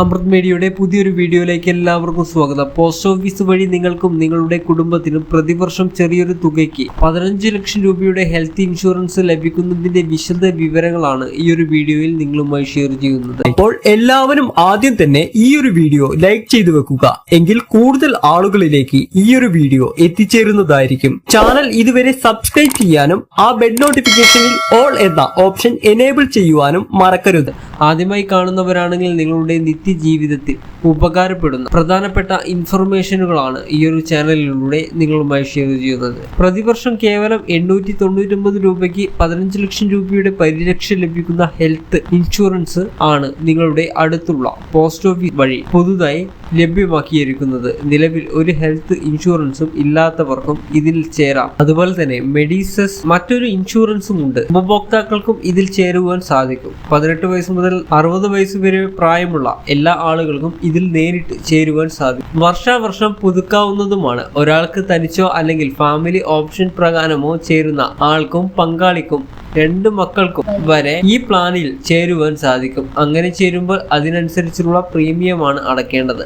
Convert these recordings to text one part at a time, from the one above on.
അമൃത് മീഡിയയുടെ പുതിയൊരു വീഡിയോയിലേക്ക് എല്ലാവർക്കും സ്വാഗതം. പോസ്റ്റ് ഓഫീസ് വഴി നിങ്ങൾക്കും നിങ്ങളുടെ കുടുംബത്തിനും പ്രതിവർഷം ചെറിയൊരു തുകയ്ക്ക് പതിനഞ്ച് ലക്ഷം രൂപയുടെ ഹെൽത്ത് ഇൻഷുറൻസ് ലഭിക്കുന്നതിന്റെ വിശദ വിവരങ്ങളാണ് ഈ ഒരു വീഡിയോയിൽ നിങ്ങളുമായി ഷെയർ ചെയ്യുന്നത്. അപ്പോൾ എല്ലാവരും ആദ്യം തന്നെ ഈ ഒരു വീഡിയോ ലൈക്ക് ചെയ്തു വെക്കുക. എങ്കിൽ കൂടുതൽ ആളുകളിലേക്ക് ഈ ഒരു വീഡിയോ എത്തിച്ചേരുന്നതായിരിക്കും. ചാനൽ ഇതുവരെ സബ്സ്ക്രൈബ് ചെയ്യാനും ആ ബെഡ് നോട്ടിഫിക്കേഷനിൽ ഓൾ എന്ന ഓപ്ഷൻ എനേബിൾ ചെയ്യുവാനും മറക്കരുത്. ആദ്യമായി കാണുന്നവരാണെങ്കിൽ നിങ്ങളുടെ നിത്യജീവിതത്തിൽ ഉപകാരപ്പെടുന്ന പ്രധാനപ്പെട്ട ഇൻഫർമേഷനുകളാണ് ഈ ഒരു ചാനലിലൂടെ നിങ്ങളുമായി ഷെയർ ചെയ്യുന്നത്. പ്രതിവർഷം കേവലം എണ്ണൂറ്റി തൊണ്ണൂറ്റൊമ്പത് രൂപയ്ക്ക് പതിനഞ്ച് ലക്ഷം രൂപയുടെ പരിരക്ഷ ലഭിക്കുന്ന ഹെൽത്ത് ഇൻഷുറൻസ് ആണ് നിങ്ങളുടെ അടുത്തുള്ള പോസ്റ്റ് ഓഫീസ് വഴി പുതുതായി ലഭ്യമാക്കിയിരിക്കുന്നത്. നിലവിൽ ഒരു ഹെൽത്ത് ഇൻഷുറൻസും ഇല്ലാത്തവർക്കും ഇതിൽ ചേരാം. അതുപോലെ തന്നെ മെഡിസസ് മറ്റൊരു ഇൻഷുറൻസും ഉണ്ട്. ഉപഭോക്താക്കൾക്കും ഇതിൽ ചേരുവാൻ സാധിക്കും. പതിനെട്ട് വയസ്സ് മുതൽ അറുപത് വയസ്സ് വരെ പ്രായമുള്ള എല്ലാ ആളുകൾക്കും ഇതിൽ നേരിട്ട് ചേരുവാൻ സാധിക്കും. വർഷാവർഷം പുതുക്കാവുന്നതുമാണ്. ഒരാൾക്ക് തനിച്ചോ അല്ലെങ്കിൽ ഫാമിലി ഓപ്ഷൻ പ്രകാരമോ ചേരുന്ന ആൾക്കും പങ്കാളിക്കും രണ്ട് മക്കൾക്കും വരെ ഈ പ്ലാനിൽ ചേരുവാൻ സാധിക്കും. അങ്ങനെ ചേരുമ്പോൾ അതിനനുസരിച്ചുള്ള പ്രീമിയമാണ് അടക്കേണ്ടത്.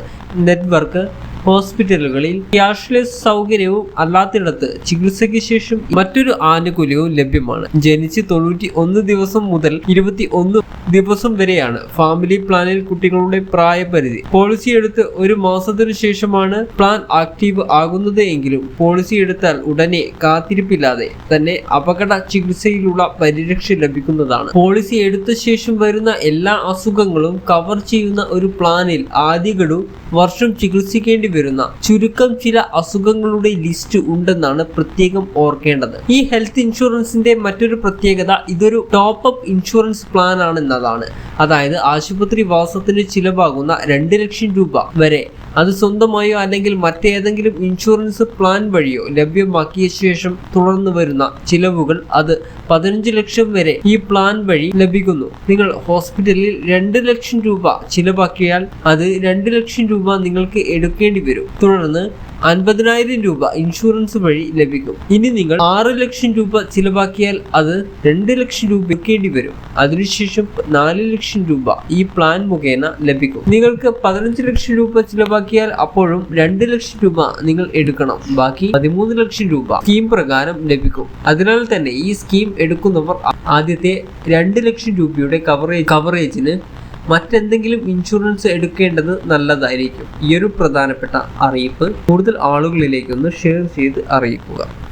നെറ്റ്വർക്ക് ഹോസ്പിറ്റലുകളിൽ ക്യാഷ്ലെസ് സൗകര്യവും അല്ലാത്തിടത്ത് ചികിത്സയ്ക്ക് ശേഷം മറ്റൊരു ആനുകൂല്യവും ലഭ്യമാണ്. ജനിച്ച് തൊണ്ണൂറ്റി ഒന്ന് ദിവസം മുതൽ ഇരുപത്തി ഒന്ന് ദിവസം വരെയാണ് ഫാമിലി പ്ലാനിൽ കുട്ടികളുടെ പ്രായപരിധി. പോളിസി എടുത്ത് ഒരു മാസത്തിനു ശേഷമാണ് പ്ലാൻ ആക്റ്റീവ് ആകുന്നത് എങ്കിലും പോളിസി എടുത്താൽ ഉടനെ കാത്തിരിപ്പില്ലാതെ തന്നെ അപകട ചികിത്സയിലുള്ള പരിരക്ഷ ലഭിക്കുന്നതാണ്. പോളിസി എടുത്ത ശേഷം വരുന്ന എല്ലാ അസുഖങ്ങളും കവർ ചെയ്യുന്ന ഒരു പ്ലാനിൽ ആദ്യ ഗഡു വർഷം ചികിത്സിക്കേണ്ടി വരുന്ന ചുരുക്കം ചില അസുഖങ്ങളുടെ ലിസ്റ്റ് ഉണ്ടെന്നാണ് പ്രത്യേകം ഓർക്കേണ്ടത്. ഈ ഹെൽത്ത് ഇൻഷുറൻസിന്റെ മറ്റൊരു പ്രത്യേകത ഇതൊരു ടോപ്പ് അപ്പ് ഇൻഷുറൻസ് പ്ലാൻ ആണെന്നതാണ്. അതായത് ആശുപത്രി വാസത്തിന് ചിലവാകുന്ന രണ്ട് ലക്ഷം രൂപ വരെ. അത് സ്വന്തമായോ അല്ലെങ്കിൽ മറ്റേതെങ്കിലും ഇൻഷുറൻസ് പ്ലാൻ വഴിയോ ലഭ്യമാക്കിയ ശേഷം തുടർന്ന് വരുന്ന ചിലവുകൾ അത് പതിനഞ്ച് ലക്ഷം വരെ ഈ പ്ലാൻ വഴി ലഭിക്കുന്നു. നിങ്ങൾ ഹോസ്പിറ്റലിൽ രണ്ട് ലക്ഷം രൂപ ചിലവാക്കിയാൽ അത് രണ്ട് ലക്ഷം രൂപ നിങ്ങൾക്ക് എടുക്കേണ്ടി വരും. തുടർന്ന് അൻപതിനായിരം രൂപ ഇൻഷുറൻസ് വഴി ലഭിക്കും. ഇനി നിങ്ങൾ ആറ് ലക്ഷം രൂപ ചിലവാക്കിയാൽ അത് രണ്ട് ലക്ഷം രൂപ വെക്കേണ്ടി വരും. അതിനുശേഷം നാല് ലക്ഷം രൂപ ഈ പ്ലാൻ മുഖേന ലഭിക്കും. നിങ്ങൾക്ക് പതിനഞ്ച് ലക്ഷം രൂപ ചിലവാക്കിയാൽ അപ്പോഴും രണ്ട് ലക്ഷം രൂപ നിങ്ങൾ എടുക്കണം. ബാക്കി പതിമൂന്ന് ലക്ഷം രൂപ സ്കീം പ്രകാരം ലഭിക്കും. അതിനാൽ തന്നെ ഈ സ്കീം എടുക്കുന്നവർ ആദ്യത്തെ രണ്ട് ലക്ഷം രൂപയുടെ കവറേജ് കവറേജിന് മറ്റെന്തെങ്കിലും ഇൻഷുറൻസ് എടുക്കേണ്ടത് നല്ലതായിരിക്കും. ഈ ഒരു പ്രധാനപ്പെട്ട അറിയിപ്പ് കൂടുതൽ ആളുകളിലേക്കൊന്ന് ഷെയർ ചെയ്ത് അറിയിക്കുക.